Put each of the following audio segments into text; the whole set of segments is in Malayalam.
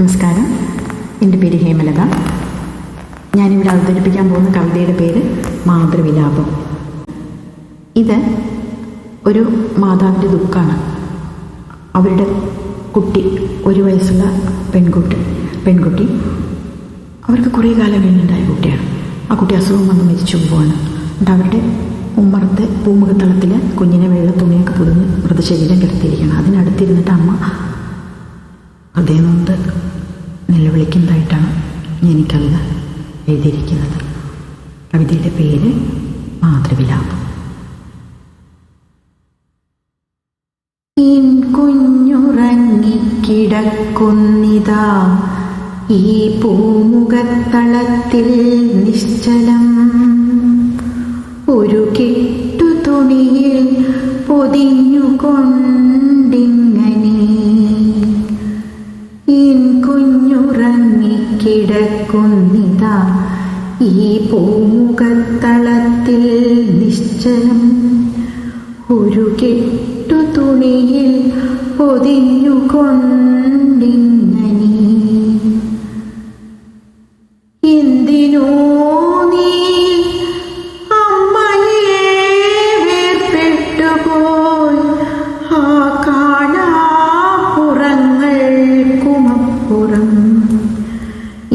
നമസ്കാരം. എന്റെ പേര് ഹേമലത. ഞാനിവിടെ അവതരിപ്പിക്കാൻ പോകുന്ന കവിതയുടെ പേര് മാതൃവിലാപം. ഇത് ഒരു മാതാവിന്റെ ദുഃഖമാണ് അവരുടെ കുട്ടി ഒരു വയസ്സുള്ള പെൺകുട്ടി പെൺകുട്ടി അവർക്ക് കുറേ കാലം കഴിഞ്ഞുണ്ടായ കുട്ടിയാണ്. ആ കുട്ടി അസുഖം വന്ന് മരിച്ചു പോവാണ്. എന്നിട്ട് അവരുടെ ഉമ്മറത്തെ പൂമുഖത്തളത്തിൽ കുഞ്ഞിനെ വെള്ള തുണിയൊക്കെ പുതുങ്ങി മൃതശരീരം കിടത്തിയിരിക്കണം അതിനടുത്തിരുന്നിട്ട് അമ്മ ഹൃദയം കൊണ്ട് വിളിക്കുന്നതായിട്ടാണ് കവിത എഴുതിയിരിക്കുന്നത്. കവിതയുടെ പേര് മാതൃവിലാപം. കിടക്കുന്നിതാ. ഈ പൂമുഖത്തളത്തിൽ നിശ്ചലം. ഒരു കെട്ടു തുണിയിൽ കുഞ്ഞുറങ്ങിക്കിടക്കുന്നിതാ ഈ പൂമുഖത്തളത്തിൽ നിശ്ചലം ഒരു കെട്ടു തുണിയിൽ പൊതിഞ്ഞുകൊണ്ടിങ്ങനെ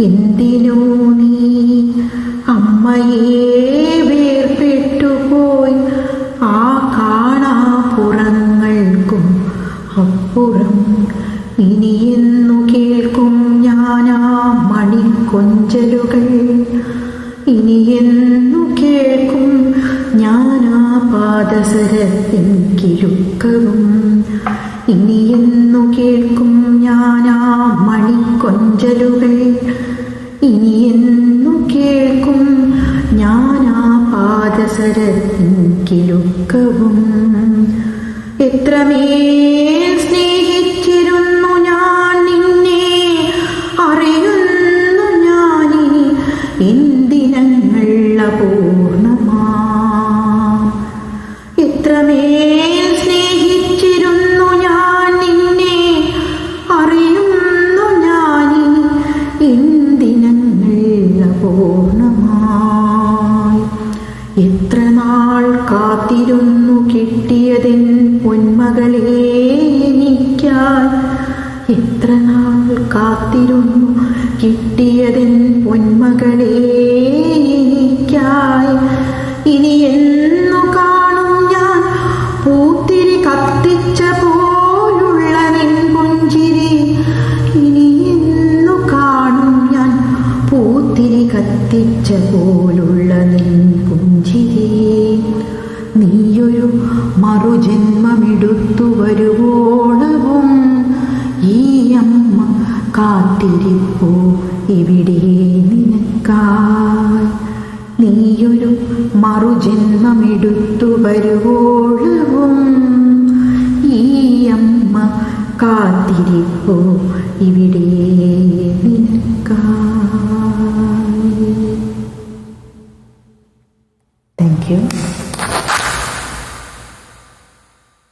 എന്തിനോ നീ ആ അപ്പുറം ഇനിയെന്നു കേൾക്കും ഞാനാ മണിക്കൊഞ്ചലുകൾ. ഇനിയെന്നു കേൾക്കും ഇനിയെന്നു കേൾക്കും മണിക്കൊഞ്ചലുകൾ. ഇനിയെന്നു കേൾക്കും ഞാനാ പാദസരത്തിൻ കിഴുക്കവും എത്രമേൽ സ്നേഹിച്ചിരുന്നു ഞാൻ നിന്നെ അറിയുന്നു ഞാനിനി പൊന്മകളെ എനിക്കായി എത്ര നാൾ കാത്തിരുന്നു? കിട്ടിയതെൻ പൊന്മകളെ എനിക്കായി. ഇനി എന്നു കാണും ഞാൻ. പൂത്തിരി കത്തിച്ച പോലുള്ള നിൻ പുഞ്ചിരി. ഇനി എന്നു കാണും ഞാൻ. പൂത്തിരി കത്തിച്ച പോലുള്ള നിൻ പുഞ്ചിരി. മറുജന്മമെടുത്തു വരുവോളവും. ഈ അമ്മ കാത്തിരിപ്പോ ഇവിടെ നിനക്കായി. നീയൊരു മറുജന്മമെടുത്തു വരുവോളവും. ഈ അമ്മ കാത്തിരിപ്പോ ഇവിടെ നിനക്കായി. Thank you